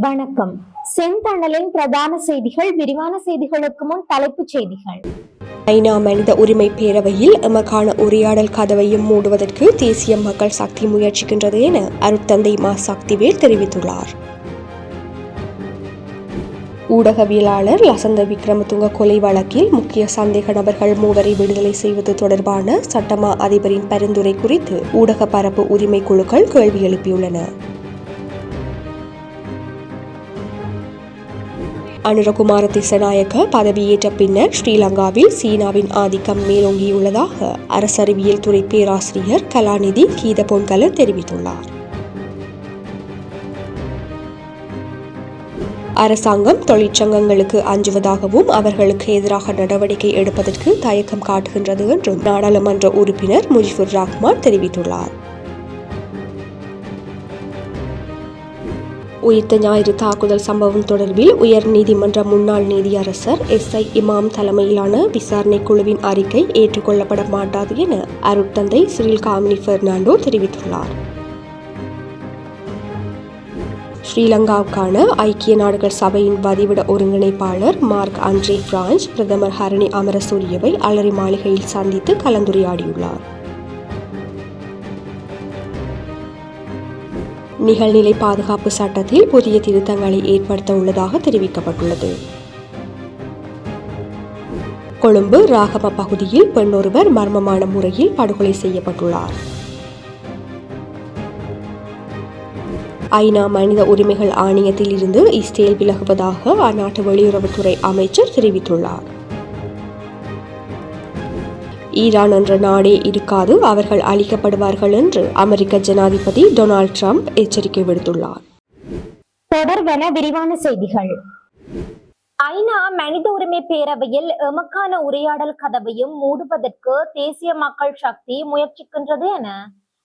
வணக்கம். செந்தணலின் பிரதான செய்திகள் விரிவான செய்திகளுக்கு முன் தலைப்புச் செய்திகள். ஐநா மனித உரிமை பேரவையில் எமக்கான உரையாடல் கதவையும் மூடுவதற்கு தேசிய மக்கள் சக்தி முயற்சிக்கின்றது என அருட்தந்தை மா சக்திவேல் தெரிவித்துள்ளார். ஊடகவியலாளர் லசந்த விக்ரமதுங்க கொலை வழக்கில் முக்கிய சந்தேக நபர்கள் மூவரை விடுதலை செய்வது தொடர்பான சட்டமா அதிபரின் பரிந்துரை குறித்து ஊடக பரப்பு உரிமை குழுக்கள் கேள்வி எழுப்பியுள்ளன. அனுரகுமார திசநாயக்க பதவியேற்ற பின்னர் ஸ்ரீலங்காவில் சீனாவின் ஆதிக்கம் மேலோங்கியுள்ளதாக அரசறிவியல் துறை பேராசிரியர் கலாநிதி கீத பொன்கல தெரிவித்துள்ளார். அரசாங்கம் தொழிற்சங்கங்களுக்கு அஞ்சுவதாகவும் அவர்களுக்கு எதிராக நடவடிக்கை எடுப்பதற்கு தயக்கம் காட்டுகின்றது என்றும் நாடாளுமன்ற உறுப்பினர் முஜிபுர் ரஹ்மான் தெரிவித்துள்ளார். உயிர்த்த ஞாயிறு தாக்குதல் சம்பவம் தொடர்பில் உயர் நீதிமன்ற முன்னாள் நீதியரசர் எஸ் ஐ இமாம் தலைமையிலான விசாரணை குழுவின் அறிக்கை ஏற்றுக்கொள்ளப்பட மாட்டாது என அருட்தந்தை சிறில் காமினி பெர்னாண்டோ தெரிவித்துள்ளார். ஸ்ரீலங்காவுக்கான ஐக்கிய நாடுகள் சபையின் வதிவிட ஒருங்கிணைப்பாளர் மார்க் அன்றே பிரான்ச் பிரதமர் ஹரணி அமரசூரியவை அலரி மாளிகையில் சந்தித்து கலந்துரையாடியுள்ளார். நிகழ்நிலை பாதுகாப்பு சட்டத்தில் புதிய திருத்தங்களை ஏற்படுத்த உள்ளதாக தெரிவிக்கப்பட்டுள்ளது. கொழும்பு ராகப பகுதியில் பெண்ணொருவர் மர்மமான முறையில் படுகொலை செய்யப்பட்டுள்ளார். ஐநா மனித உரிமைகள் ஆணையத்தில் இருந்து இஸ்ரேல் விலகுவதாக அந்நாட்டு வெளியுறவுத்துறை அமைச்சர் தெரிவித்துள்ளார். ஈரான் என்ற நாடே இருக்காது அவர்கள் அழிக்கப்படுவார்கள் என்று அமெரிக்க ஜனாதிபதி டொனால்ட் ட்ரம்ப் எச்சரிக்கை விடுத்துள்ளார். தொடர்பென விரிவான செய்திகள். ஐநா மனித உரிமை பேரவையில் எமக்கான உரையாடல் கதவையும் மூடுவதற்கு தேசிய மக்கள் சக்தி முயற்சிக்கின்றது என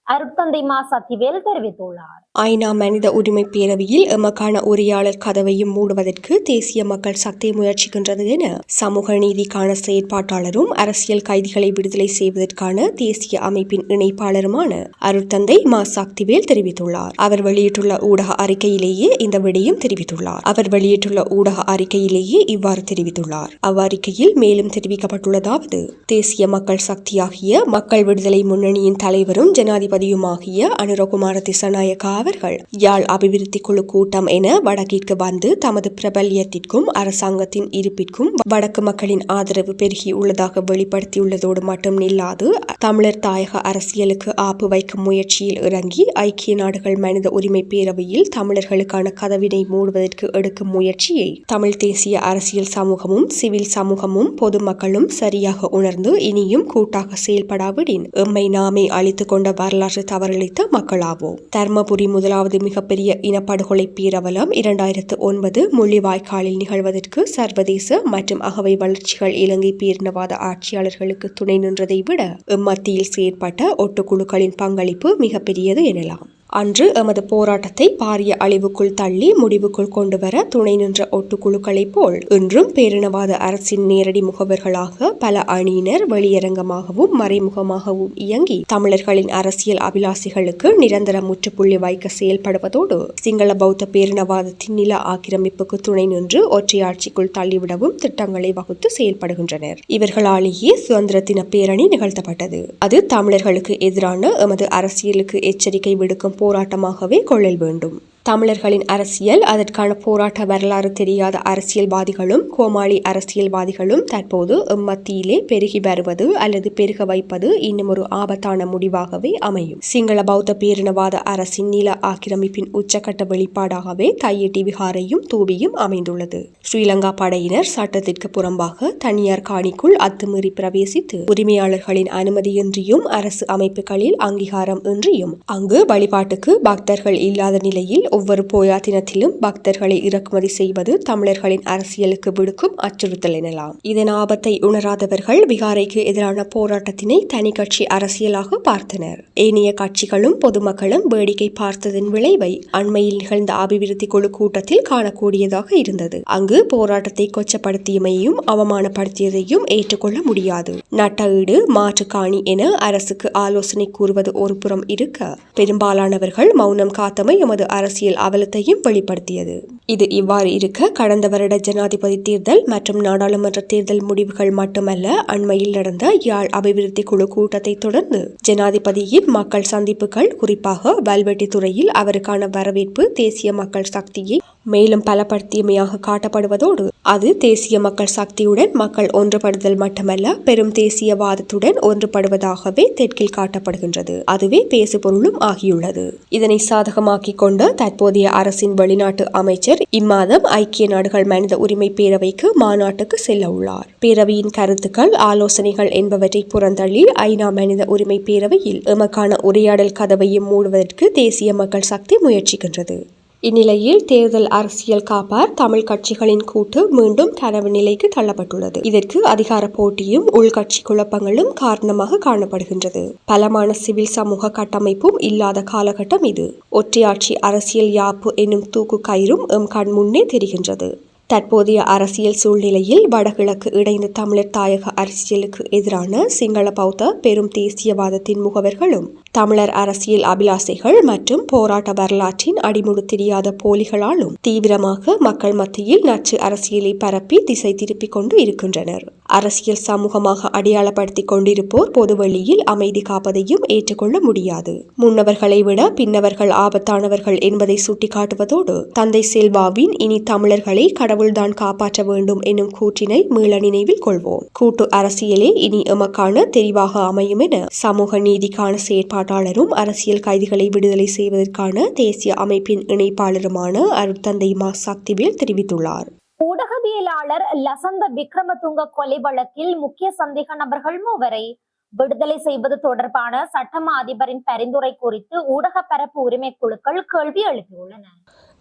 அருட்தந்தை மா சத்திவேல் தெரிவித்துள்ளார். ஐநா மனித உரிமை பேரவையில் எமக்கான உரையாளர் கதவையும் மூடுவதற்கு தேசிய மக்கள் சக்தி முயற்சிக்கின்றது என சமூக நீதிக்கான செயற்பாட்டாளரும் அரசியல் கைதிகளை விடுதலை செய்வதற்கான தேசிய அமைப்பின் இணைப்பாளருமான அருட்தந்தை மா சக்திவேல் தெரிவித்துள்ளார். அவர் வெளியிட்டுள்ள ஊடக அறிக்கையிலேயே இந்த விடயம் தெரிவித்துள்ளார். அவர் வெளியிட்டுள்ள ஊடக அறிக்கையிலேயே இவ்வாறு தெரிவித்துள்ளார். அவ்வறிக்கையில் மேலும் தெரிவிக்கப்பட்டுள்ளதாவது தேசிய மக்கள் சக்தியாகிய மக்கள் விடுதலை முன்னணியின் தலைவரும் ஜனாதிபதியுமாகிய அனுரகுமார திசநாயக்கா அவர்கள். யாழ் அபிவிருத்தி குழு கூட்டம் என வடக்கிற்கு வந்து தமது பிரபல்யத்திற்கும் அரசாங்கத்தின் இருப்பிற்கும் வடக்கு மக்களின் ஆதரவு பெருகி உள்ளதாக வெளிப்படுத்தியுள்ளதோடு மட்டும் நில்லாது தமிழர் தாயக அரசியலுக்கு ஆப்பு வைக்கும் முயற்சியில் இறங்கி ஐக்கிய நாடுகள் மனித உரிமை பேரவையில் தமிழர்களுக்கான கதவினை மூடுவதற்கு எடுக்கும் முயற்சியை தமிழ் தேசிய அரசியல் சமூகமும் சிவில் சமூகமும் பொதுமக்களும் சரியாக உணர்ந்து இனியும் கூட்டாக செயல்படாவிடின். எம்மை நாமே அழித்துக் கொண்ட வரலாற்று தவறளித்த மக்களாவோம் தர்மபுரி முதலாவது மிகப்பெரிய இனப்படுகொலை பேரவலம் இரண்டாயிரத்து ஒன்பது முள்ளிவாய்க்காலில் நிகழ்வதற்கு சர்வதேச மற்றும் அகவை வளர்ச்சிகள் இலங்கை பேரினவாத ஆட்சியாளர்களுக்கு துணை நின்றதை விட இம்மத்தியில் செயற்பட்ட ஒட்டுக்குழுக்களின் பங்களிப்பு மிகப்பெரியது எனலாம். அன்று எமது போராட்டத்தை பாரிய அழிவுக்குள் தள்ளி முடிவுக்குள் கொண்டு வர துணை நின்ற ஒட்டுக்குழுக்களைப் போல் இன்றும் பேரினவாத அரசின் நேரடி முகவர்களாக பல அணியினர் வெளியரங்கமாகவும் மறைமுகமாகவும் இயங்கி தமிழர்களின் அரசியல் அபிலாசிகளுக்கு நிரந்தர முற்றுப்புள்ளி வைக்க செயல்படுவதோடு சிங்கள பௌத்த பேரினவாதத்தின் நில ஆக்கிரமிப்புக்கு துணை நின்று ஒற்றையாட்சிக்குள் தள்ளிவிடவும் திட்டங்களை வகுத்து செயல்படுகின்றனர். இவர்களாலேயே சுதந்திர தின பேரணி நிகழ்த்தப்பட்டது. அது தமிழர்களுக்கு எதிரான எமது அரசியலுக்கு எச்சரிக்கை விடுக்கும் போராட்டமாகவே கொள்ளல் வேண்டும். தமிழர்களின் அரசியல் அதற்கான போராட்ட வரலாறு தெரியாத அரசியல்வாதிகளும் கோமாளி அரசியல்வாதிகளும் தற்போது எம்மத்தியிலே பெருகி வருவது அல்லது பெருக வைப்பது இன்னும் ஒரு ஆபத்தான முடிவாகவே அமையும். சிங்கள பௌத்த பேரினவாத அரசின் நில ஆக்கிரமிப்பின் உச்சக்கட்ட வெளிப்பாடாகவே தையட்டி விகாரையும் தூபியும் அமைந்துள்ளது. ஸ்ரீலங்கா படையினர் சட்டத்திற்கு புறம்பாக தனியார் காணிக்குள் அத்துமீறி பிரவேசித்து உரிமையாளர்களின் அனுமதியின்றியும் அரசு அமைப்புகளில் அங்கீகாரம் இன்றியும் அங்கு வழிபாட்டுக்கு பக்தர்கள் இல்லாத நிலையில் ஒவ்வொரு போயா தினத்திலும் பக்தர்களை இறக்குமதி செய்வது தமிழர்களின் அரசியலுக்கு விடுக்கும் அச்சுறுத்தல் எனலாம். இதன் ஆபத்தை உணராதவர்கள் விகாரைக்கு எதிரான போராட்டத்தினை தனி கட்சி அரசியலாக பார்த்தனர். ஏனைய கட்சிகளும் பொதுமக்களும் வேடிக்கை பார்த்ததன் விளைவை அண்மையில் நிகழ்ந்த அபிவிருத்தி குழு கூட்டத்தில் காணக்கூடியதாக இருந்தது. அங்கு போராட்டத்தை கொச்சப்படுத்தியமையும் அவமானப்படுத்தியதையும் ஏற்றுக்கொள்ள முடியாது. நட்டஈடு மாற்றுக்காணி என அரசுக்கு ஆலோசனை கூறுவது ஒரு புறம் இருக்க பெரும்பாலானவர்கள் மௌனம் காத்தமை எமது அரசியல் அரசியல் அவலத்தையும் வெளிப்படுத்தியது. இது இவ்வாறு இருக்க கடந்த வருட ஜனாதிபதி தேர்தல் மற்றும் நாடாளுமன்ற தேர்தல் முடிவுகள் மட்டுமல்ல அண்மையில் நடந்த யாழ் அபிவிருத்தி குழு கூட்டத்தை தொடர்ந்து ஜனாதிபதியின் மக்கள் சந்திப்புகள் குறிப்பாக வல்வெட்டி துறையில் அவருக்கான வரவேற்பு தேசிய மக்கள் சக்தியை மேலும் பலப்படுத்தியமையாக காட்டப்படுவதோடு அது தேசிய மக்கள் சக்தியுடன் மக்கள் ஒன்றுபடுதல் மட்டுமல்ல பெரும் தேசியவாதத்துடன் ஒன்றுபடுவதாகவே தெற்கில் காட்டப்படுகின்றது. அதுவே பேசுபொருளும் ஆகியுள்ளது. இதனை சாதகமாக்கிக் கொண்ட தற்போதைய அரசின் வெளிநாட்டு அமைச்சர் இம்மாதம் ஐக்கிய நாடுகள் மனித உரிமை பேரவைக்கு மாநாட்டுக்கு செல்ல உள்ளார். பேரவையின் கருத்துக்கள் ஆலோசனைகள் என்பவற்றை புறந்தள்ளி ஐநா மனித உரிமை பேரவையில் எமக்கான உரையாடல் கதவையும் மூடுவதற்கு தேசிய மக்கள் சக்தி முயற்சிக்கின்றது. இந்நிலையில் தேர்தல் அரசியல் காப்பார் தமிழ் கட்சிகளின் கூட்டு மீண்டும் கனவு நிலைக்கு தள்ளப்பட்டுள்ளது. இதற்கு அதிகார போட்டியும் உள்கட்சி குழப்பங்களும் காரணமாக காணப்படுகின்றது. பலமான சிவில் சமூக கட்டமைப்பும் இல்லாத காலகட்டம் இது. ஒற்றையாட்சி அரசியல் யாப்பு என்னும் தூக்கு கயிறும் எம் கண் முன்னே தெரிகின்றது. தற்போதைய அரசியல் சூழ்நிலையில் வடகிழக்கு இணைந்த தமிழர் தாயக அரசியலுக்கு எதிரான சிங்கள பௌத்த பெரும் தேசியவாதத்தின் முகவர்களும் தமிழர் அரசியல் அபிலாசைகள் மற்றும் போராட்ட வரலாற்றின் அடிமுடு தெரியாத போலிகளாலும் தீவிரமாக மக்கள் மத்தியில் நச்சு அரசியலை பரப்பி திசை திருப்பிக் கொண்டு இருக்கின்றனர். அரசியல் சமூகமாக அடையாளப்படுத்திக் கொண்டிருப்போர் பொதுவெளியில் அமைதி காப்பதையும் ஏற்றுக்கொள்ள முடியாது. முன்னவர்களை விட பின்னவர்கள் ஆபத்தானவர்கள் என்பதை சுட்டிக்காட்டுவதோடு தந்தை செல்வாவின் இனி தமிழர்களை கடவுள்தான் காப்பாற்ற வேண்டும் என்னும் கூற்றினை மீள நினைவில் கொள்வோம். கூட்டு அரசியலே இனி எமக்கான தெரிவாக அமையும் என சமூக நீதிக்கான செயற்பாடு செயற்பாட்டாளரும் அரசியல் கைதிகளை விடுதலை செய்வதற்கான தேசிய அமைப்பின் இணைப்பாளருமான அருட்தந்தை மா சக்திவேல் தெரிவித்துள்ளார். ஊடகவியலாளர் லசந்த விக்ரமதுங்க கொலை வழக்கில் முக்கிய சந்தேக நபர்கள் மூவரை விடுதலை செய்வது தொடர்பான சட்டமா அதிபரின் பரிந்துரை குறித்து ஊடக பரப்பு உரிமை குழுக்கள் கேள்வி எழுப்பியுள்ளன.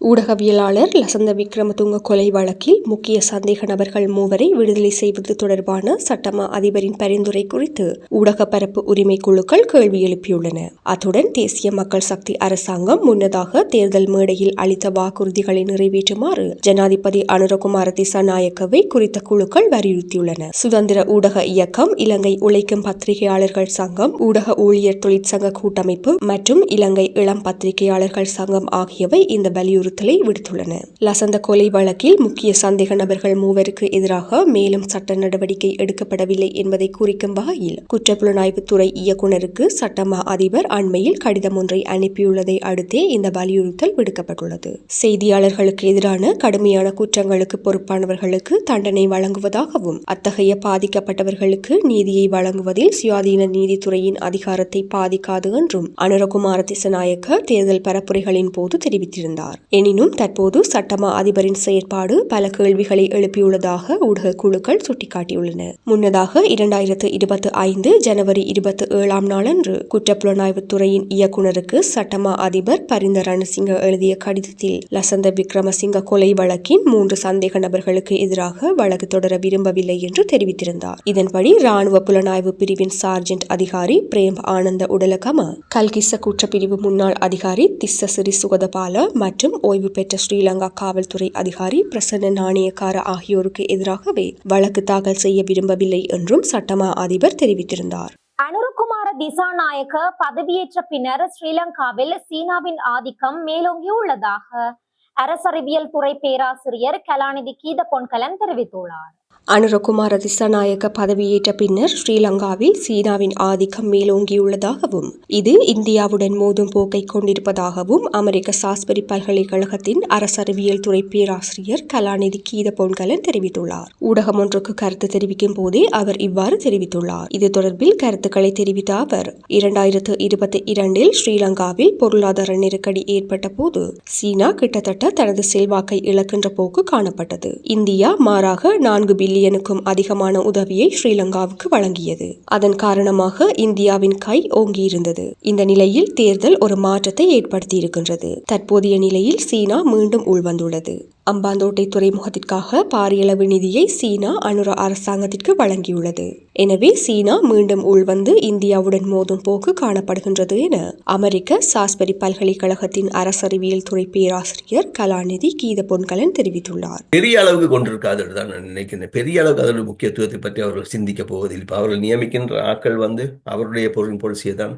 ஊடகவியலாளர் லசந்த விக்ரமதுங்க கொலை வழக்கில் முக்கிய சந்தேக நபர்கள் மூவரை விடுதலை செய்வது தொடர்பான சட்டமா அதிபரின் பரிந்துரை குறித்து ஊடக பரப்பு உரிமை குழுக்கள் கேள்வி எழுப்பியுள்ளன. அத்துடன் தேசிய மக்கள் சக்தி அரசாங்கம் முன்னதாக தேர்தல் மேடையில் அளித்த வாக்குறுதிகளை நிறைவேற்றுமாறு ஜனாதிபதி அனுரகுமார திசாநாயக்கவை குறித்த குழுக்கள் வலியுறுத்தியுள்ளன. சுதந்திர ஊடக இயக்கம் இலங்கை உழைக்கும் பத்திரிகையாளர்கள் சங்கம் ஊடக ஊழியர் தொழிற்சங்க கூட்டமைப்பு மற்றும் இலங்கை இளம் பத்திரிகையாளர்கள் சங்கம் ஆகியவை இந்த வலியுறுத்தி வலியுறுத்தலை விடுத்துள்ளன. லசந்த கொலை வழக்கில் முக்கிய சந்தேக நபர்கள் மூவருக்கு எதிராக மேலும் சட்ட நடவடிக்கை எடுக்கப்படவில்லை என்பதை குறிக்கும் வகையில் குற்றப்புலனாய்வுத்துறை இயக்குநருக்கு சட்டமா அதிபர் அண்மையில் கடிதம் ஒன்றை அனுப்பியுள்ளதை அடுத்தே இந்த வலியுறுத்தல் விடுக்கப்பட்டுள்ளது. செய்தியாளர்களுக்கு எதிரான கடுமையான குற்றங்களுக்கு பொறுப்பானவர்களுக்கு தண்டனை வழங்குவதாகவும் அத்தகைய பாதிக்கப்பட்டவர்களுக்கு நீதியை வழங்குவதில் சுயாதீன நீதித்துறையின் அதிகாரத்தை பாதிக்காது என்றும் அனுரகுமார திசநாயக்க தேர்தல் பரப்புரைகளின் போது தெரிவித்திருந்தார். எனினும் தற்போது சட்டமா அதிபரின் செயற்பாடு பல கேள்விகளை எழுப்பியுள்ளதாக ஊடக குழுக்கள் சுட்டிக்காட்டியுள்ளன. முன்னதாக இரண்டாயிரத்து இருபத்தி ஐந்து ஜனவரி இருபத்தி ஏழாம் நாளன்று குற்றப்புலனாய்வுத் துறையின் இயக்குநருக்கு சட்டமா அதிபர் பரிந்த ரணசிங்க எழுதிய கடிதத்தில் லசந்த விக்ரமசிங்க கொலை வழக்கின் மூன்று சந்தேக நபர்களுக்கு எதிராக வழக்கு தொடர விரும்பவில்லை என்று தெரிவித்திருந்தார். இதன்படி ராணுவ புலனாய்வு பிரிவின் சார்ஜென்ட் அதிகாரி பிரேம் ஆனந்த உடலகம கல்கிச குற்றப்பிரிவு முன்னாள் அதிகாரி திஸ்ஸ சிறி சுகதபால மற்றும் ஓய்வு பெற்ற ஸ்ரீலங்கா காவல்துறை அதிகாரி பிரசன்ன நாணயக்கார ஆகியோருக்கு எதிராகவே வழக்கு தாக்கல் செய்ய விரும்பவில்லை என்றும் சட்டமா அதிபர் தெரிவித்திருந்தார். அனுருகுமார திசாநாயக்க பதவியேற்ற பின்னர் ஸ்ரீலங்காவில் சீனாவின் ஆதிக்கம் மேலோங்கியுள்ளதாக அரசறிவியல் துறை பேராசிரியர் கலாநிதி கீத பொன்கலன் தெரிவித்துள்ளார். அனுரகுமார திசாநாயக்க பதவியேற்ற பின்னர் ஸ்ரீலங்காவில் சீனாவின் ஆதிக்கம் மேலோங்கியுள்ளதாகவும் இது இந்தியாவுடன் மோதும் போக்கை கொண்டிருப்பதாகவும் அமெரிக்க சாஸ்பரி பல்கலைக்கழகத்தின் அரசறிவியல் துறை பேராசிரியர் கலாநிதி கீத பொன்கலன் தெரிவித்துள்ளார். ஊடகம் ஒன்றுக்கு கருத்து தெரிவிக்கும் போதே அவர் இவ்வாறு தெரிவித்துள்ளார். இது தொடர்பில் கருத்துக்களை தெரிவித்த அவர் இரண்டாயிரத்து இருபத்தி இரண்டில் ஸ்ரீலங்காவில் பொருளாதார நெருக்கடி ஏற்பட்ட போது சீனா கிட்டத்தட்ட தனது செல்வாக்கை இழக்கின்ற போக்கு காணப்பட்டது. இந்தியா மாறாக நான்கு பில்லியனுக்கும் அதிகமான உதவியை ஸ்ரீலங்காவுக்கு வழங்கியது. அதன் காரணமாக இந்தியாவின் கை ஓங்கியிருந்தது. இந்த நிலையில் தேர்தல் ஒரு மாற்றத்தை ஏற்படுத்தியிருக்கின்றது. தற்போதைய நிலையில் சீனா மீண்டும் உள்வந்துள்ளது. அம்பாந்தோட்டை துறைமுகத்திற்காக பாரியளவு நிதியை சீனா அனுர அரசாங்கத்திற்கு வழங்கியுள்ளது. எனவே சீனா மீண்டும் உள்வந்து இந்தியாவுடன் மோதும் போக்கு காணப்படுகின்றது என அமெரிக்க சாஸ்பரி பல்கலைக்கழகத்தின் அரசறிவியல் துறை பேராசிரியர் கலாநிதி கீத பொன்கலன் தெரிவித்துள்ளார். பெரிய அளவுக்கு கொண்டிருக்காது தான் நான் நினைக்கிறேன். பெரிய அளவுக்கு அதோட முக்கியத்துவத்தை பற்றி அவர்கள் சிந்திக்க போவதில்லை. இப்போ அவர்கள் நியமிக்கின்ற ஆட்கள் வந்து அவருடைய பொருள் பொலிசியை தான்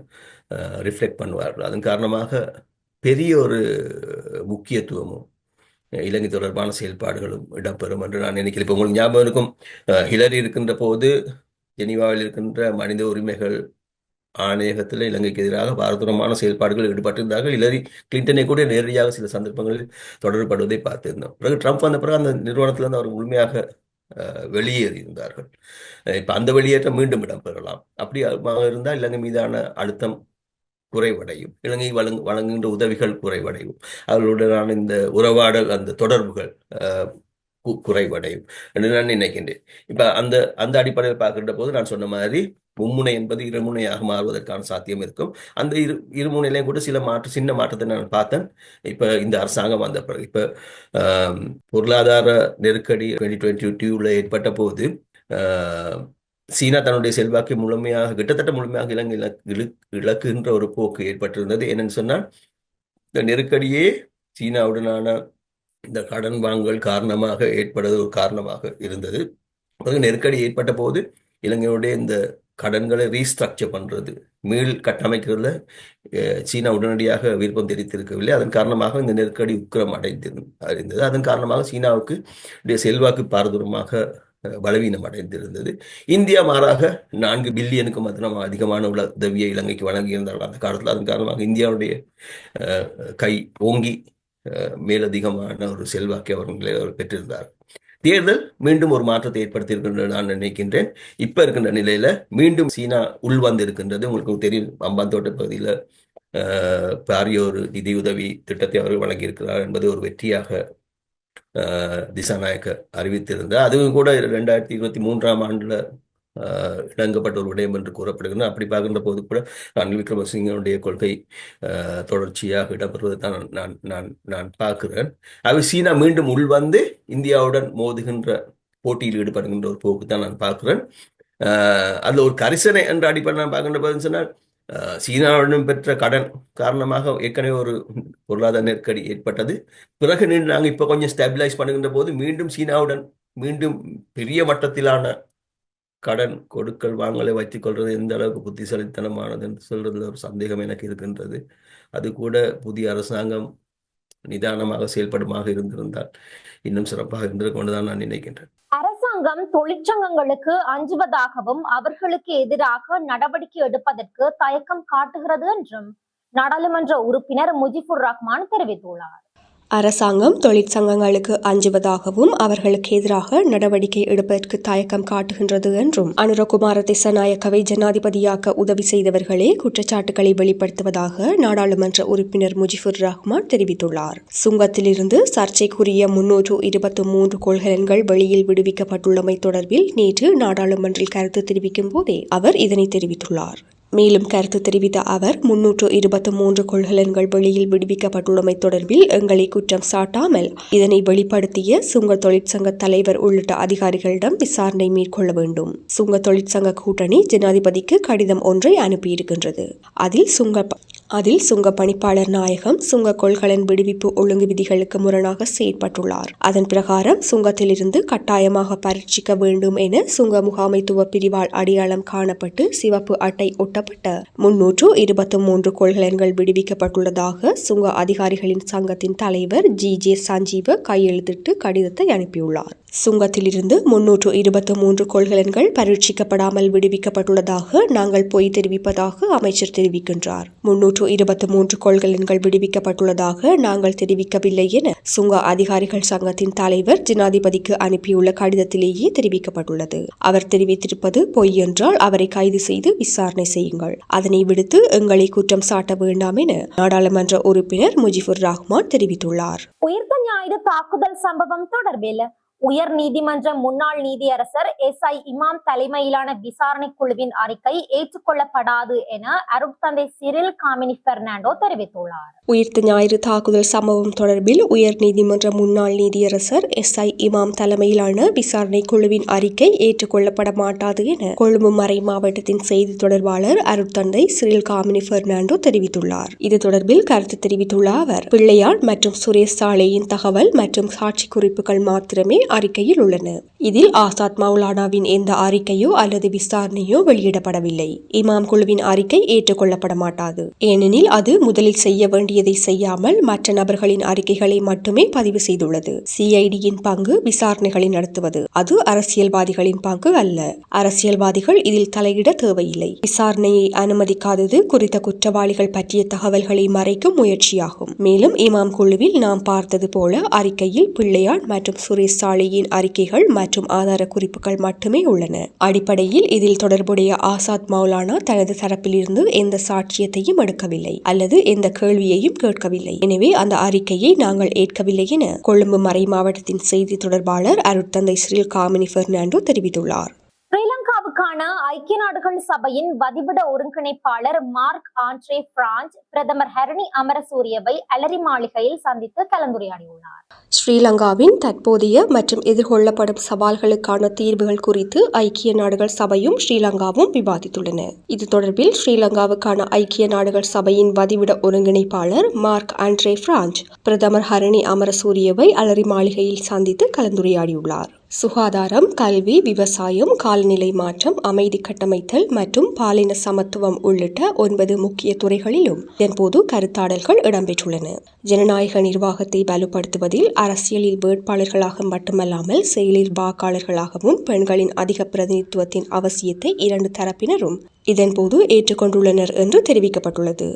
ரிஃப்ளெக்ட் பண்ணுவார்கள். அதன் காரணமாக பெரிய ஒரு முக்கியத்துவமும் இலங்கை தொடர்பான செயல்பாடுகளும் இடம்பெறும் என்று நான் நினைக்கிறேன். இப்போ உங்களுக்கு ஞாபகம் இருக்கும் ஹிலரி இருக்கின்ற போது ஜெனீவாவில் இருக்கின்ற மனித உரிமைகள் ஆணையகத்தில் இலங்கைக்கு எதிராக பாரதூரமான செயல்பாடுகள் ஈடுபட்டிருந்தார்கள். ஹிலரி கிளின்டனை கூட நேரடியாக சில சந்தர்ப்பங்களில் தொடர்படுவதை பார்த்திருந்தோம். பிறகு ட்ரம்ப் வந்த பிறகு அந்த நிறுவனத்திலிருந்து அவர் முழுமையாக வெளியேறி வெளியேறியிருந்தார்கள். இப்போ அந்த வெளியேற்றம் மீண்டும் இடம்பெறலாம். அப்படி இருந்தால் இலங்கை மீதான அழுத்தம் குறைவடையும். இலங்கை வழங்கு வழங்குகின்ற உதவிகள் குறைவடையும். அவர்களுடனான இந்த உறவாடல் அந்த தொடர்புகள் கு- குறைவடையும். என்று நான் நினைக்கின்றேன். இப்ப அந்த அந்த அடிப்படையில் பார்க்கின்ற போது நான் சொன்ன மாதிரி மும்முனை என்பது இருமுனையாக மாறுவதற்கான சாத்தியம் இருக்கும். அந்த இரு இருமுனையிலையும் கூட சில மாற்று சின்ன மாற்றத்தை நான் பார்த்தேன். இப்ப இந்த அரசாங்கம் வந்த பிறகு இப்ப பொருளாதார நெருக்கடி டுவெண்ட்டி டுவெண்ட்டி டூவில் ஏற்பட்ட போது சீனா தன்னுடைய செல்வாக்கை முழுமையாக கிட்டத்தட்ட முழுமையாக இலங்கை இலக்கு இழக்குகின்ற ஒரு போக்கு ஏற்பட்டிருந்தது. என்னன்னு சொன்னால் இந்த நெருக்கடியே சீனாவுடனான இந்த கடன் வாங்கல் காரணமாக ஏற்படுவது ஒரு காரணமாக இருந்தது. நெருக்கடி ஏற்பட்ட போது இலங்கையுடைய இந்த கடன்களை ரீஸ்ட்ரக்சர் பண்றது மீள் கட்டமைக்கிறதுல சீனா உடனடியாக விருப்பம் தெரிவித்திருக்கவில்லை. அதன் காரணமாக இந்த நெருக்கடி உக்கிரம் அடைந்திருந்தது அதன் காரணமாக சீனாவுக்கு செல்வாக்கு பாரதூரமாக பலவீனம் அடைந்திருந்தது. இந்தியா மாறாக நான்கு பில்லியனுக்கும் அதிகம் அதிகமான உள்ள உதவியை இலங்கைக்கு வழங்கியிருந்தார்கள் அந்த காலத்தில் அதன் காரணமாக இந்தியாவுடைய கை ஓங்கி மேலதிகமான ஒரு செல்வாக்கை அவர்களை அவர் பெற்றிருந்தார். தேர்தல் மீண்டும் ஒரு மாற்றத்தை ஏற்படுத்தியிருக்கின்றது நான் நினைக்கின்றேன். இப்போ இருக்கின்ற நிலையில் மீண்டும் சீனா உள்வந்து இருக்கின்றது உங்களுக்கு தெரியும் அம்பாந்தோட்ட பகுதியில் பாரிய ஒரு நிதியுதவி திட்டத்தை அவர்கள் வழங்கியிருக்கிறார் என்பது ஒரு வெற்றியாக திசாநாயக்க அறிவித்திருந்தார். அதுவும் கூட ரெண்டாயிரத்தி இருபத்தி மூன்றாம் ஆண்டுல இணங்கப்பட்ட ஒரு விடயம் என்று கூறப்படுகிறது. அப்படி பார்க்கின்ற போது கூட ரணில் விக்ரமசிங்கனுடைய கொள்கை அஹ், தொடர்ச்சியாக இடம்பெறுவதை தான் நான் நான் நான் பார்க்கிறேன். அவை சீனா மீண்டும் உள்வந்து இந்தியாவுடன் மோதுகின்ற போட்டியில் ஈடுபடுகின்ற ஒரு போக்கு தான் நான் பார்க்கிறேன். அதில் ஒரு கரிசனை என்ற அடிப்படையில் நான் பார்க்கின்ற போது சொன்னால் சீனாவிடம் பெற்ற கடன் காரணமாக ஏற்கனவே ஒரு பொருளாதார நெருக்கடி ஏற்பட்டது. பிறகு நின்று நாங்கள் இப்போ கொஞ்சம் ஸ்டெபிலைஸ் பண்ணுகின்ற போது மீண்டும் சீனாவுடன் மீண்டும் பெரிய மட்டத்திலான கடன் கொடுக்கல் வாங்கலை வைத்துக் கொள்வது எந்த அளவுக்கு புத்திசாலித்தனமானது என்று சொல்றதுல ஒரு சந்தேகம் எனக்கு இருக்கின்றது. அது கூட புதிய அரசாங்கம் நிதானமாக செயல்படுமாக இருந்திருந்தால் இன்னும் சிறப்பாக இருந்திருக்கும் தான் நான் நினைக்கின்றேன். அரசாங்கம் தொழிற்சங்கங்களுக்கு அஞ்சுவதாகவும் அவர்களுக்கு எதிராக நடவடிக்கை எடுப்பதற்கு தயக்கம் காட்டுகிறது என்றும் நாடாளுமன்ற உறுப்பினர் முஜிபுர் ரஹ்மான் தெரிவித்துள்ளார். அரசாங்கம் தொழிற்சங்கங்களுக்கு அஞ்சுவதாகவும் அவர்களுக்கு எதிராக நடவடிக்கை எடுப்பதற்கு தயக்கம் காட்டுகின்றது என்றும் அனுரகுமார திசநாயக்கவை ஜனாதிபதியாக்க உதவி செய்தவர்களே குற்றச்சாட்டுகளை வெளிப்படுத்துவதாக நாடாளுமன்ற உறுப்பினர் முஜிபுர் ரஹ்மான் தெரிவித்துள்ளார். சுங்கத்திலிருந்து சர்ச்சைக்குரிய முன்னூற்று இருபத்தி மூன்று கொள்கலன்கள் வெளியில் விடுவிக்கப்பட்டுள்ளமை தொடர்பில் நேற்று நாடாளுமன்றில் கருத்து தெரிவிக்கும் போதே அவர் இதனை தெரிவித்துள்ளார். மேலும் கருத்து தெரிவித்த அவர் முன்னூற்று இருபத்தி மூன்று கொள்கலன்கள் வெளியில் விடுவிக்கப்பட்டுள்ளமை தொடர்பில் எங்களை குற்றம் சாட்டாமல் இதனை வெளிப்படுத்திய சுங்க தொழிற்சங்க தலைவர் உள்ளிட்ட அதிகாரிகளிடம் விசாரணை மேற்கொள்ள வேண்டும். சுங்க தொழிற்சங்க கூட்டணி ஜனாதிபதிக்கு கடிதம் ஒன்றை அனுப்பியிருக்கின்றது. அதில் சுங்க அதில் சுங்க பணிப்பாளர் நாயகம் சுங்க கொள்கலன் விடுவிப்பு ஒழுங்கு விதிகளுக்கு முரணாக செயற்பட்டுள்ளார். அதன் பிரகாரம் சுங்கத்திலிருந்து கட்டாயமாக பரீட்சிக்க வேண்டும் என சுங்க முகாமைத்துவ பிரிவால் அடையாளம் காணப்பட்டு சிவப்பு அட்டை ஒட்டப்பட்ட முன்னூற்று இருபத்தி மூன்று கொள்கலன்கள் விடுவிக்கப்பட்டுள்ளதாக சுங்க அதிகாரிகளின் சங்கத்தின் தலைவர் ஜி. ஜே. சஞ்சீவ கையெழுத்திட்டு கடிதத்தை அனுப்பியுள்ளார். சுங்கத்திலிருந்து முன்னூற்று இருபத்தி மூன்று கொள்கலன்கள் பரீட்சிக்கப்படாமல் விடுவிக்கப்பட்டுள்ளதாக நாங்கள் பொய் தெரிவிப்பதாக அமைச்சர் தெரிவிக்கின்றார். முன்னூற்று இருபத்தி மூன்று கொள்கலன்கள் விடுவிக்கப்பட்டுள்ளதாக நாங்கள் தெரிவிக்கவில்லை என சுங்க அதிகாரிகள் சங்கத்தின் தலைவர் ஜனாதிபதிக்கு அனுப்பியுள்ள கடிதத்திலேயே தெரிவிக்கப்பட்டுள்ளது. அவர் தெரிவித்திருப்பது பொய் என்றால் அவரை கைது செய்து விசாரணை செய்யுங்கள். அதனை விடுத்து எங்களை குற்றம் சாட்ட வேண்டாம் என நாடாளுமன்ற உறுப்பினர் முஜிபுர் ரஹ்மான் தெரிவித்துள்ளார். உயிர்த்த ஞாயிறு தாக்குதல் சம்பவம் தொடர்பில் உயர் நீதிமன்ற முன்னாள் நீதியரசர் எஸ் ஐ இமாம் தலைமையிலான விசாரணை குழுவின் அறிக்கை ஏற்றுக்கொள்ளப்படாது என அருட்தந்தை சிறில் காமினி பெர்னாண்டோ தெரிவித்துள்ளார். உயிர்த்த ஞாயிறு தாக்குதல் சம்பவம் தொடர்பில் உயர் நீதிமன்ற முன்னாள் நீதியரசர் எஸ் ஐ இமாம் தலைமையிலான விசாரணை குழுவின் அறிக்கை ஏற்றுக்கொள்ளப்பட மாட்டாது என கொழும்பு மறை மாவட்டத்தின் செய்தி தொடர்பாளர் அருட்தந்தை சிறில் காமினி பெர்னாண்டோ தெரிவித்துள்ளார். இது தொடர்பில் கருத்து தெரிவித்துள்ள அவர் பிள்ளையார் மற்றும் சுரேஷ் சாலையின் தகவல் மற்றும் சாட்சி குறிப்புகள் மாத்திரமே அறிக்கையில் உள்ளன. இதில் ஆசாத் மௌலானாவின் எந்த அறிக்கையோ அல்லது விசாரணையோ வெளியிடப்படவில்லை. இமாம் குழுவின் அறிக்கை ஏற்றுக்கொள்ளப்பட மாட்டாது ஏனெனில் அது முதலில் செய்ய வேண்டியதை செய்யாமல் மற்ற நபர்களின் அறிக்கைகளை மட்டுமே பதிவு செய்துள்ளது. சிஐடியின் பங்கு விசாரணைகளை நடத்துவது. அது அரசியல்வாதிகளின் பங்கு அல்ல. அரசியல்வாதிகள் இதில் தலையிட தேவையில்லை. விசாரணையை அனுமதிக்காதது குறித்த குற்றவாளிகள் பற்றிய தகவல்களை மறைக்கும் முயற்சியாகும். மேலும் இமாம் குழுவில் நாம் பார்த்தது போல அறிக்கையில் பிள்ளையான் மற்றும் சுரேஷ் சாலியின் அறிக்கைகள் மற்றும் ஆதார குறிப்புகள் மட்டுமே உள்ளன. அடிப்படையில் இதில் தொடர்புடைய ஆசாத் மௌலானா தனது தரப்பிலிருந்து எந்த சாட்சியத்தையும் எடுக்கவில்லை அல்லது எந்த கேள்வியையும் கேட்கவில்லை. எனவே அந்த அறிக்கையை நாங்கள் ஏற்கவில்லை என கொழும்பு மறை மாவட்டத்தின் செய்தி தொடர்பாளர் அருட்தந்தை ஸ்ரீல் காமினி பெர்னாண்டோ தெரிவித்துள்ளார். ஸ்ரீலங்காவுக்கான ஐக்கிய நாடுகள் சபையின் வதிவிட ஒருங்கிணைப்பாளர் மார்க் ஆண்ட்ரே பிரான்ச் பிரதமர் ஹரணி அமரசூரியவை அலரி மாளிகையில் சந்தித்து கலந்துரையாடியுள்ளார். ஸ்ரீலங்காவின் தற்போதைய மற்றும் எதிர்கொள்ளப்படும் சவால்களுக்கான தீர்வுகள் குறித்து ஐக்கிய நாடுகள் சபையும் ஸ்ரீலங்காவும் விவாதித்துள்ளன. இது தொடர்பில் ஸ்ரீலங்காவுக்கான ஐக்கிய நாடுகள் சபையின் வதிவிட ஒருங்கிணைப்பாளர் மார்க் ஆண்ட்ரே பிரான்ச் பிரதமர் ஹரணி அமரசூரியவை அலரி மாளிகையில் சந்தித்து கலந்துரையாடியுள்ளார். சுகாதாரம் கல்வி விவசாயம் காலநிலை மாற்றம் அமைதி கட்டமைத்தல் மற்றும் பாலின சமத்துவம் உள்ளிட்ட ஒன்பது முக்கிய துறைகளிலும் இதன்போது கருத்தாடல்கள் இடம்பெற்றுள்ளன. ஜனநாயக நிர்வாகத்தை வலுப்படுத்துவதில் அரசியலில் வேட்பாளர்களாக மட்டுமல்லாமல் செயலில் வாக்காளர்களாகவும் பெண்களின் அதிக பிரதிநிதித்துவத்தின் அவசியத்தை இரண்டு தரப்பினரும் இதன்போது ஏற்றுக்கொண்டுள்ளனர் என்று தெரிவிக்கப்பட்டுள்ளது.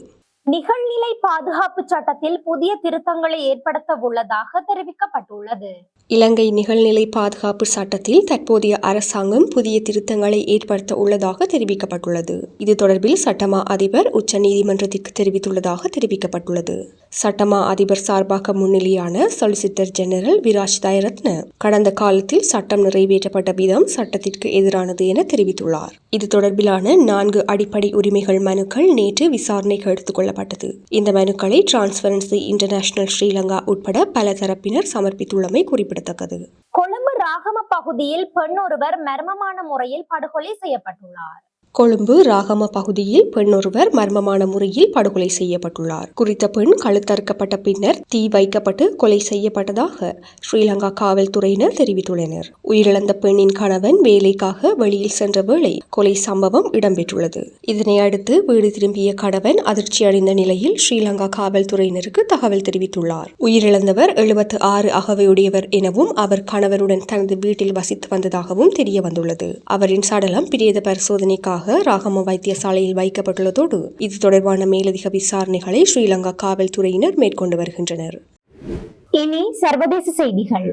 நிகழ்நிலை பாதுகாப்பு சட்டத்தில் புதிய திருத்தங்களை ஏற்படுத்த உள்ளதாக தெரிவிக்கப்பட்டுள்ளது. இலங்கை நிகழ்நிலை பாதுகாப்பு சட்டத்தில் தற்போதைய அரசாங்கம் புதிய திருத்தங்களை ஏற்படுத்த உள்ளதாக தெரிவிக்கப்பட்டுள்ளது. இது தொடர்பில் சட்டமா அதிபர் உச்சநீதிமன்றத்திற்கு தெரிவித்துள்ளதாக தெரிவிக்கப்பட்டுள்ளது. சட்டமா அதிபர் சார்பாக முன்னிலையான சொலிசிட்டர் ஜெனரல் விராஜ் தயரத்ன கடந்த காலத்தில் சட்டம் நிறைவேற்றப்பட்ட விதம் சட்டத்திற்கு எதிரானது என தெரிவித்துள்ளார். இது தொடர்பிலான நான்கு அடிப்படை உரிமைகள் மனுக்கள் நேற்று விசாரணைக்கு எடுத்துக் வழங்கப்பட்டது இந்த மனுக்களை டிரான்ஸ்பரன்சி இன்டர்நேஷனல் ஸ்ரீலங்கா உட்பட பல தரப்பினர் சமர்ப்பித்துள்ளமை குறிப்பிடத்தக்கது. கொழும்பு ராகம பகுதியில் பெண் ஒருவர் மர்மமான முறையில் படுகொலை செய்யப்பட்டுள்ளார். கொழும்பு ராகம பகுதியில் பெண் ஒருவர் மர்மமான முறையில் படுகொலை செய்யப்பட்டுள்ளார். குறித்த பெண் கழுத்தறுக்கப்பட்ட பின்னர் தீ வைக்கப்பட்டு கொலை செய்யப்பட்டதாக ஸ்ரீலங்கா காவல்துறையினர் தெரிவித்துள்ளனர். உயிரிழந்த பெண்ணின் கணவன் வேலைக்காக வெளியில் சென்ற வேளை கொலை சம்பவம் இடம்பெற்றுள்ளது. இதனை அடுத்து வீடு திரும்பிய கணவன் அதிர்ச்சியடைந்த நிலையில் ஸ்ரீலங்கா காவல்துறையினருக்கு தகவல் தெரிவித்துள்ளார். உயிரிழந்தவர் எழுபத்து ஆறு அகவையுடையவர் எனவும் அவர் கணவருடன் தனது வீட்டில் வசித்து வந்ததாகவும் தெரிய வந்துள்ளது அவரின் சடலம் பிரேத பரிசோதனைக்காக ராகம வைத்தியசாலையில் வைக்கப்பட்டுள்ளதோடு இது தொடர்பான மேலதிக விசாரணைகளை ஸ்ரீலங்கா காவல்துறையினர் மேற்கொண்டு வருகின்றனர். இனி சர்வதேச செய்திகள்.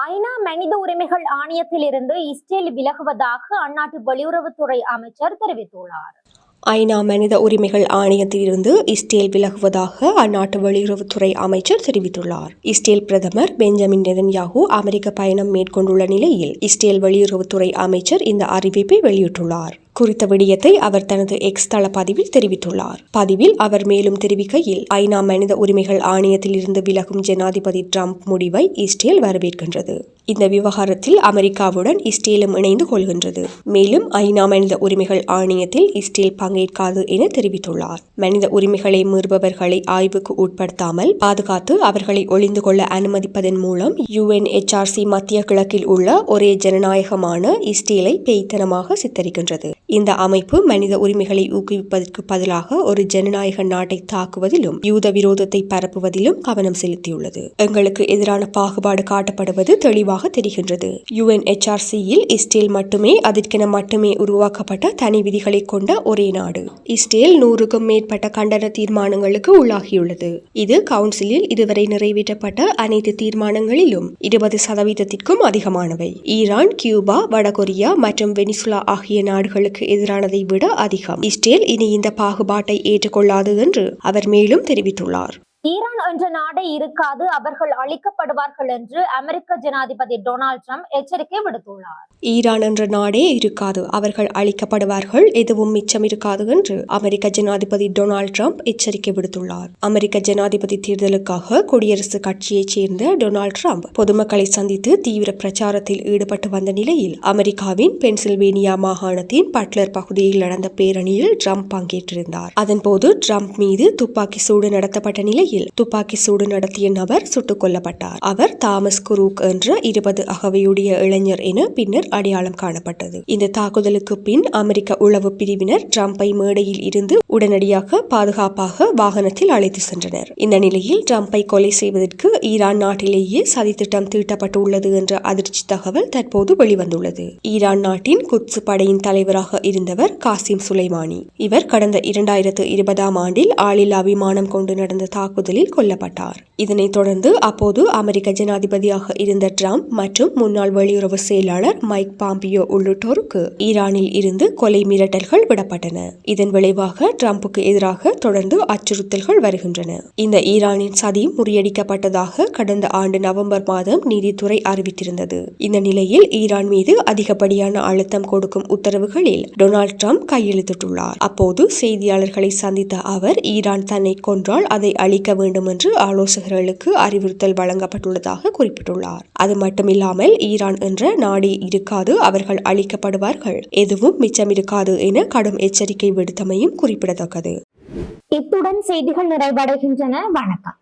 ஐநா மனித உரிமைகள் ஆணையத்திலிருந்து இஸ்ரேல் விலகுவதாக அந்நாட்டு வெளியுறவுத்துறை அமைச்சர் தெரிவித்துள்ளார். ஐநா மனித உரிமைகள் ஆணையத்திலிருந்து இஸ்ரேல் விலகுவதாக அந்நாட்டு வெளியுறவுத்துறை அமைச்சர் தெரிவித்துள்ளார். இஸ்ரேல் பிரதமர் பெஞ்சமின் நெதன்யாகு அமெரிக்க பயணம் மேற்கொண்டுள்ள நிலையில் இஸ்ரேல் வெளியுறவுத்துறை அமைச்சர் இந்த அறிவிப்பை வெளியிட்டுள்ளார். குறித்த விடயத்தை அவர் தனது எக்ஸ் தள பதிவில் தெரிவித்துள்ளார். பதிவில் அவர் மேலும் தெரிவிக்கையில் ஐநா மனித உரிமைகள் ஆணையத்தில் இருந்து விலகும் ஜனாதிபதி ட்ரம்ப் முடிவை இஸ்ரேல் வரவேற்கின்றது. இந்த விவகாரத்தில் அமெரிக்காவுடன் இஸ்ரேலும் இணைந்து கொள்கின்றது. மேலும் ஐநா மனித உரிமைகள் ஆணையத்தில் இஸ்ரேல் பங்கேற்காது என தெரிவித்துள்ளார். மனித உரிமைகளை மீறுபவர்களை ஆய்வுக்கு உட்படுத்தாமல் பாதுகாத்து அவர்களை ஒளிந்து கொள்ள அனுமதிப்பதன் மூலம் யுஎன்எச்ஆர்சி மத்திய கிழக்கில் உள்ள ஒரே ஜனநாயகமான இஸ்ரேலை பேய்த்தனமாக சித்தரிக்கின்றது. இந்த அமைப்பு மனித உரிமைகளை ஊக்குவிப்பதற்கு பதிலாக ஒரு ஜனநாயக நாட்டை தாக்குவதிலும் யூத விரோதத்தை பரப்புவதிலும் கவனம் செலுத்தியுள்ளது. எங்களுக்கு எதிரான பாகுபாடு காட்டப்படுவது தெளிவாக தெரிகின்றது. யுஎன்எச்ஆர்சியில் இஸ்ரேல் மட்டுமே அதற்கென மட்டுமே உருவாக்கப்பட்ட தனி விதிகளை கொண்ட ஒரே நாடு. இஸ்ரேல் நூறுக்கும் மேற்பட்ட கண்டன தீர்மானங்களுக்கு உள்ளாகியுள்ளது. இது கவுன்சிலில் இதுவரை நிறைவேற்றப்பட்ட அனைத்து தீர்மானங்களிலும் இருபது சதவீதத்திற்கும் அதிகமானவை. ஈரான் கியூபா வடகொரியா மற்றும் வெனிசுலா ஆகிய நாடுகளுக்கு எதிரானதை விட அதிகம். இஸ்ரேல் இனி இந்த பாகுபாட்டை ஏற்றுக்கொள்ளாது என்று அவர் மேலும் தெரிவித்துள்ளார். ஈரான் என்ற நாடே இருக்காது அவர்கள் அழிக்கப்படுவார்கள் என்று அமெரிக்க ஜனாதிபதி டொனால்ட் ட்ரம்ப் எச்சரிக்கை விடுத்துள்ளார். ஈரான் என்ற நாடே இருக்காது அவர்கள் அழிக்கப்படுவார்கள் எதுவும் மிச்சம் இருக்காது என்று அமெரிக்க ஜனாதிபதி டொனால்ட் ட்ரம்ப் எச்சரிக்கை விடுத்துள்ளார். அமெரிக்க ஜனாதிபதி தேர்தலுக்காக குடியரசுக் கட்சியைச் சேர்ந்த டொனால்ட் ட்ரம்ப் பொதுமக்களை சந்தித்து தீவிர பிரச்சாரத்தில் ஈடுபட்டு வந்த நிலையில் அமெரிக்காவின் பென்சில்வேனியா மாகாணத்தின் பட்லர் பகுதியில் நடந்த பேரணியில் ட்ரம்ப் பங்கேற்றிருந்தார். அதன்போது ட்ரம்ப் மீது துப்பாக்கி சூடு நடத்தப்பட்ட நிலையில் நிலையில் துப்பாக்கி சூடு நடத்திய நபர் சுட்டுக் கொல்லப்பட்டார். அவர் தாமஸ் குரூக் என்ற இருபது அகவையுடைய இளைஞர் என பின்னர் அடையாளம் காணப்பட்டது. இந்த தாக்குதலுக்கு பின் அமெரிக்க உளவு பிரிவினர் ட்ரம்பை மேடையில் இருந்து உடனடியாக பாதுகாப்பாக வாகனத்தில் அழைத்து சென்றனர். இந்த நிலையில் ட்ரம்பை கொலை செய்வதற்கு ஈரான் நாட்டிலேயே சதித்திட்டம் தீட்டப்பட்டுள்ளது என்ற அதிர்ச்சி தகவல் தற்போது வெளிவந்துள்ளது. ஈரான் நாட்டின் குட்ஸ் படையின் தலைவராக இருந்தவர் காசிம் சுலைமானி. இவர் கடந்த இரண்டாயிரத்து இருபதாம் ஆண்டில் ஆளில்லா விமானம் கொண்டு நடந்த தாக்குதலில் கொல்லப்பட்டார். இதனைத் தொடர்ந்து அப்போது அமெரிக்க ஜனாதிபதியாக இருந்த ட்ரம்ப் மற்றும் முன்னாள் வெளியுறவு செயலாளர் மைக் பாம்பியோ உள்ளிட்டோருக்கு ஈரானில் இருந்து கொலை மிரட்டல்கள் விடப்பட்டன. இதன் விளைவாக ட்ரம்புக்கு எதிராக தொடர்ந்து அச்சுறுத்தல்கள் வருகின்றன. இந்த ஈரானின் சதி முறியடிக்கப்பட்டதாக கடந்த ஆண்டு நவம்பர் மாதம் நீதித்துறை அறிவித்திருந்தது. இந்த நிலையில் ஈரான் மீது அதிகப்படியான அழுத்தம் கொடுக்கும் உத்தரவுகளில் டொனால்ட் ட்ரம்ப் கையெழுத்திட்டுள்ளார். அப்போது செய்தியாளர்களை சந்தித்த அவர் ஈரான் தன்னை கொன்றால் அதை அழிக்க வேண்டும் என்று ஆலோசகர்களுக்கு அறிவுறுத்தல் வழங்கப்பட்டுள்ளதாக குறிப்பிட்டுள்ளார். அது மட்டுமில்லாமல் ஈரான் என்ற நாடி இருக்காது அவர்கள் அளிக்கப்படுவார்கள் எதுவும் மிச்சம் இருக்காது என கடும் எச்சரிக்கை விடுத்தமையும் குறிப்பிடத்தக்கது. இத்துடன் செய்திகள் நிறைவடைகின்றன. வணக்கம்.